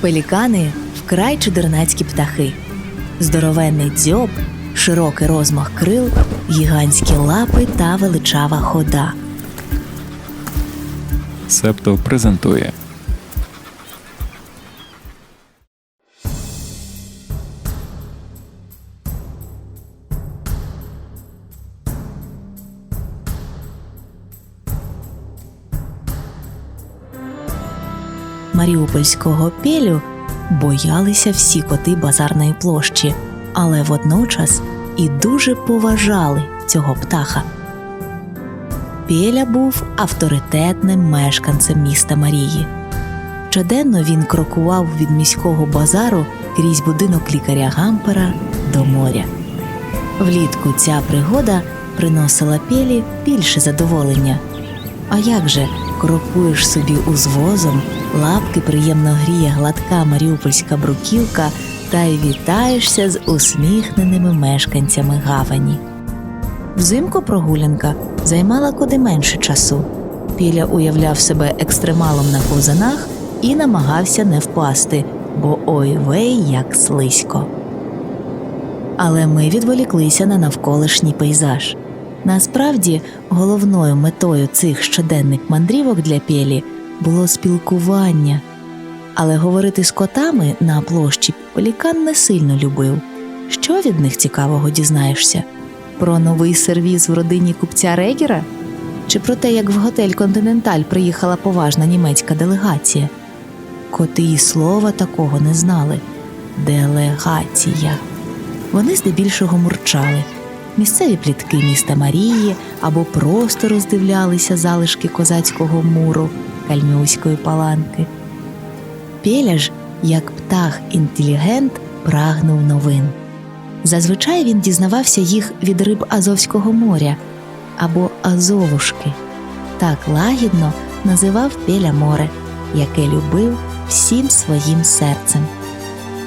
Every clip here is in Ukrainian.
Пелікани вкрай чудернацькі птахи. Здоровенний дзьоб, широкий розмах крил, гігантські лапи та величава хода. Септо презентує Маріупольського пелю боялися всі коти базарної площі, але водночас і дуже поважали цього птаха. Пеля був авторитетним мешканцем міста Марії. Щоденно він крокував від міського базару крізь будинок лікаря Гампера до моря. Влітку ця пригода приносила пелі більше задоволення. А як же крокуєш собі узвозом, лапки приємно гріє гладка маріупольська бруківка та й вітаєшся з усміхненими мешканцями гавані. Взимку прогулянка займала куди менше часу. Піля уявляв себе екстремалом на ковзанах і намагався не впасти, бо ой вей як слизько. Але ми відволіклися на навколишній пейзаж. Насправді, головною метою цих щоденних мандрівок для Пєлі було спілкування. Але говорити з котами на площі Пелікан не сильно любив. Що від них цікавого дізнаєшся? Про новий сервіз в родині купця Регера? Чи про те, як в готель Континенталь приїхала поважна німецька делегація? Коти і слова такого не знали. Делегація. Вони здебільшого мурчали. Місцеві плітки міста Марії або просто роздивлялися залишки козацького муру кальмюської паланки. Пеля ж, як птах інтелігент, прагнув новин. Зазвичай він дізнавався їх від риб Азовського моря або Азовушки. Так лагідно називав Пеля море, яке любив всім своїм серцем.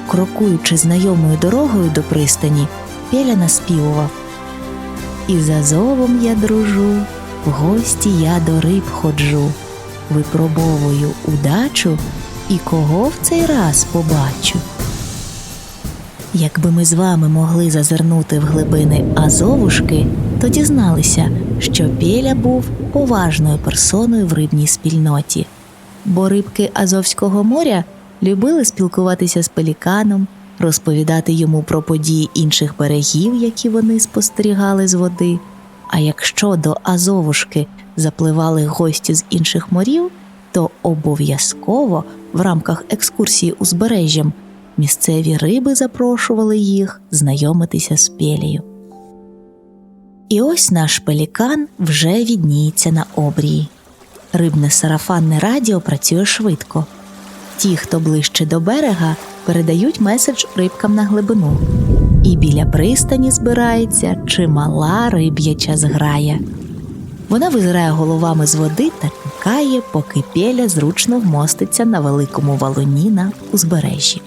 Крокуючи знайомою дорогою до пристані, Пеля наспівував І з Азовом я дружу, в гості я до риб ходжу, випробовую удачу і кого в цей раз побачу. Якби ми з вами могли зазирнути в глибини Азовушки, то дізналися, що Пєля був поважною персоною в рибній спільноті, бо рибки Азовського моря любили спілкуватися з пеліканом, розповідати йому про події інших берегів, які вони спостерігали з води. А якщо до Азовушки запливали гості з інших морів, то обов'язково в рамках екскурсії узбережжям місцеві риби запрошували їх знайомитися з пелею. І ось наш пелікан вже відніється на обрії. Рибне сарафанне радіо працює швидко. Ті, хто ближче до берега, передають меседж рибкам на глибину. І біля пристані збирається чимала риб'яча зграя. Вона визирає головами з води та чекає, поки пеля зручно вмоститься на великому валуні на узбережжі.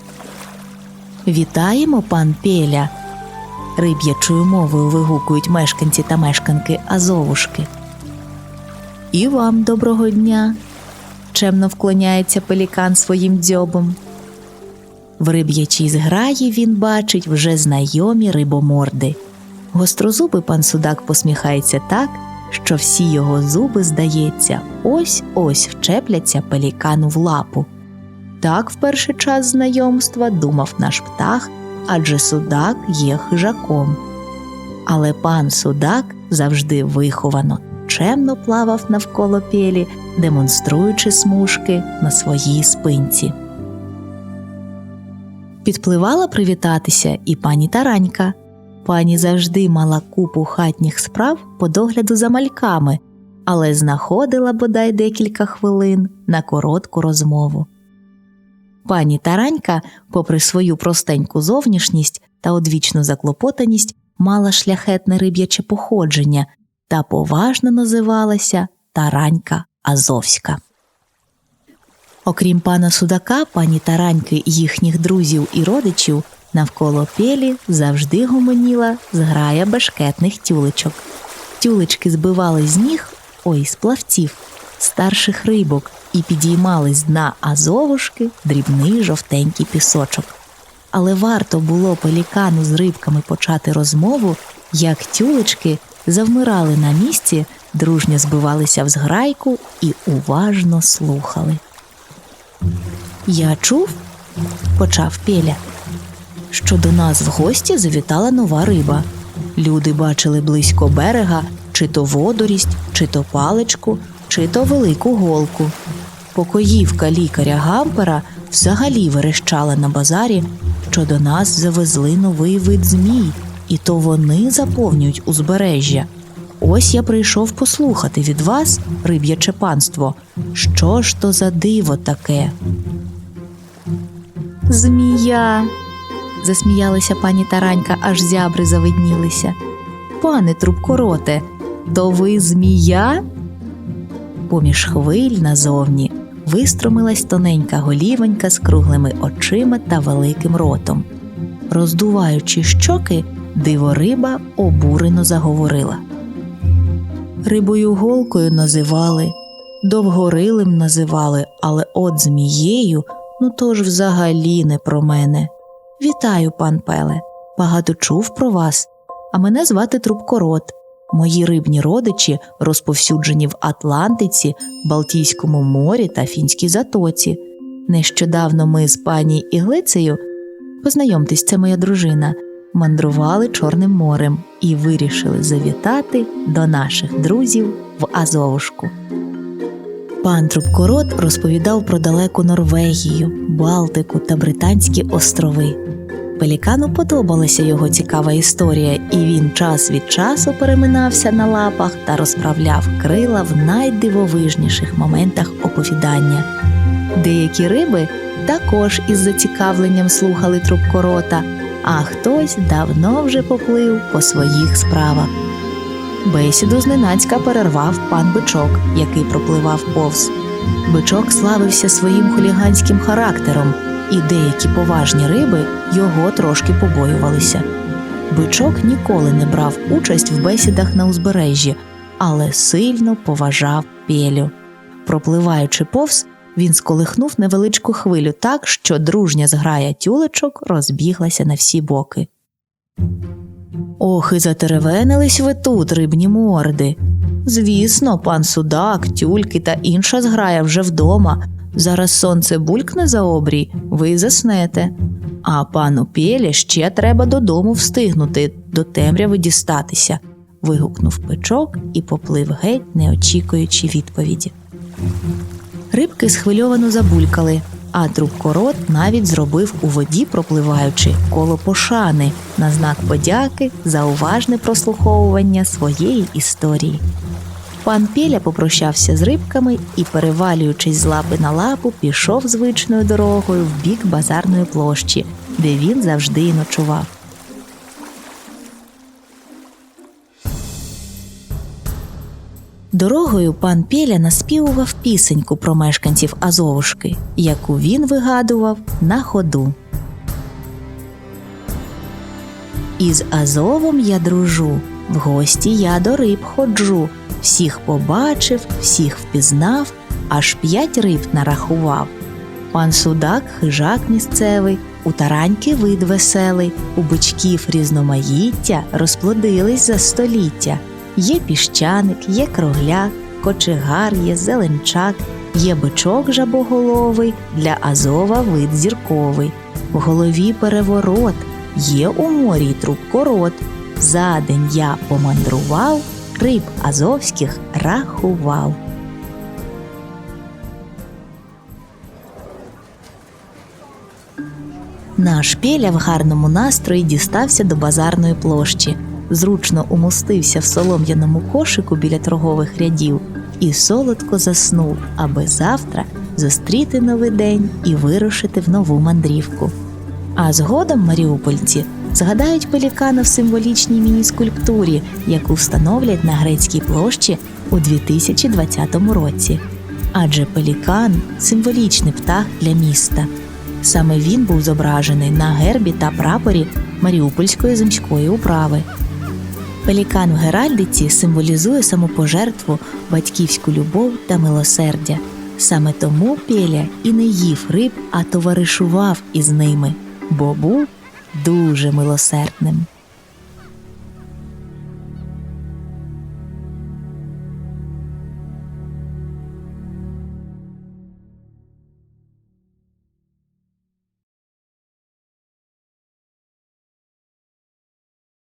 Вітаємо, пан Пеля. Риб'ячою мовою вигукують мешканці та мешканки Азовушки. І вам доброго дня. Чемно вклоняється пелікан своїм дзьобом. В риб'ячій зграї він бачить вже знайомі рибоморди. Гострозубий пан судак посміхається так, що всі його зуби, здається, ось ось вчепляться пелікану в лапу. Так в перший час знайомства думав наш птах, адже судак є хижаком. Але пан судак завжди виховано, чемно плавав навколо пєлі, демонструючи смужки на своїй спинці. Підпливала привітатися і пані Таранька. Пані завжди мала купу хатніх справ по догляду за мальками, але знаходила бодай декілька хвилин на коротку розмову. Пані Таранька, попри свою простеньку зовнішність та одвічну заклопотаність, мала шляхетне риб'яче походження та поважно називалася Таранька Азовська. Окрім пана судака, пані Тараньки, їхніх друзів і родичів навколо пелі завжди гомоніла зграя бешкетних тюлечок. Тюлечки збивали з ніг, ой, з плавців, старших рибок і підіймали з дна азовушки дрібний жовтенький пісочок. Але варто було пелікану з рибками почати розмову, як тюлечки завмирали на місці, дружньо збивалися в зграйку і уважно слухали. Я чув, почав Пеля, що до нас в гості завітала нова риба. Люди бачили близько берега чи то водорість, чи то паличку, чи то велику голку. Покоївка лікаря Гампера взагалі верещала на базарі, що до нас завезли новий вид змій, і то вони заповнюють узбережжя. Ось я прийшов послухати від вас, риб'яче панство, що ж то за диво таке. Змія. засміялася пані Таранька, аж зябри завиднілися. Пане трубкороте, то ви змія? Поміж хвиль назовні вистромилась тоненька голівонька з круглими очима та великим ротом. Роздуваючи щоки, дивориба обурено заговорила. Рибою голкою називали, довгорилим називали, але от змією, ну то ж взагалі не про мене. Вітаю, пан Пеле. Багато чув про вас. А мене звати Трубкорот. Мої рибні родичі розповсюджені в Атлантиці, Балтійському морі та Фінській затоці. Нещодавно ми з пані Іглицею, познайомтесь, це моя дружина, мандрували Чорним морем і вирішили завітати до наших друзів в Азовушку. Пан Трубкорот розповідав про далеку Норвегію, Балтику та Британські острови. Пелікану подобалася його цікава історія, і він час від часу переминався на лапах та розправляв крила в найдивовижніших моментах оповідання. Деякі риби також із зацікавленням слухали трубкорота, а хтось давно вже поплив по своїх справах. Бесіду зненацька перервав пан бичок, який пропливав повз. Бичок славився своїм хуліганським характером, і деякі поважні риби його трошки побоювалися. Бичок ніколи не брав участь в бесідах на узбережжі, але сильно поважав пелю. Пропливаючи повз, він сколихнув невеличку хвилю так, що дружня зграя тюлечок розбіглася на всі боки. Ох, і затеревенились ви тут, рибні морди. Звісно, пан судак, тюльки та інша зграя вже вдома. Зараз сонце булькне за обрій, ви заснете. А пану Пєлі ще треба додому встигнути, до темряви дістатися. вигукнув печок і поплив геть, не очікуючи відповіді. Рибки схвильовано забулькали, а трубкорот навіть зробив у воді, пропливаючи коло пошани на знак подяки за уважне прослуховування своєї історії. Пан Пєля попрощався з рибками і, перевалюючись з лапи на лапу, пішов звичною дорогою в бік базарної площі, де він завжди і ночував. Дорогою пан Пєля наспівував пісеньку про мешканців Азовушки, яку він вигадував на ходу. Із Азовом я дружу, в гості я до риб ходжу, всіх побачив, всіх впізнав, аж п'ять риб нарахував. Пан судак хижак місцевий, у тараньки вид веселий, у бичків різноманіття розплодились за століття. Є піщаник, є кругляк, кочегар, є зеленчак, є бичок жабоголовий, для Азова вид зірковий. В голові переворот, є у морі й трубкорот. За день я помандрував, риб азовських рахував. Наш Пєля в гарному настрої дістався до базарної площі, зручно умостився в солом'яному кошику біля торгових рядів і солодко заснув, аби завтра зустріти новий день і вирушити в нову мандрівку. А згодом маріупольці згадають пелікана в символічній міні-скульптурі, яку встановлять на грецькій площі у 2020 році. Адже пелікан символічний птах для міста. Саме він був зображений на гербі та прапорі Маріупольської земської управи. Пелікан в Геральдиці символізує самопожертву, батьківську любов та милосердя. Саме тому Пеля і не їв риб, а товаришував із ними, бо був дуже милосердним.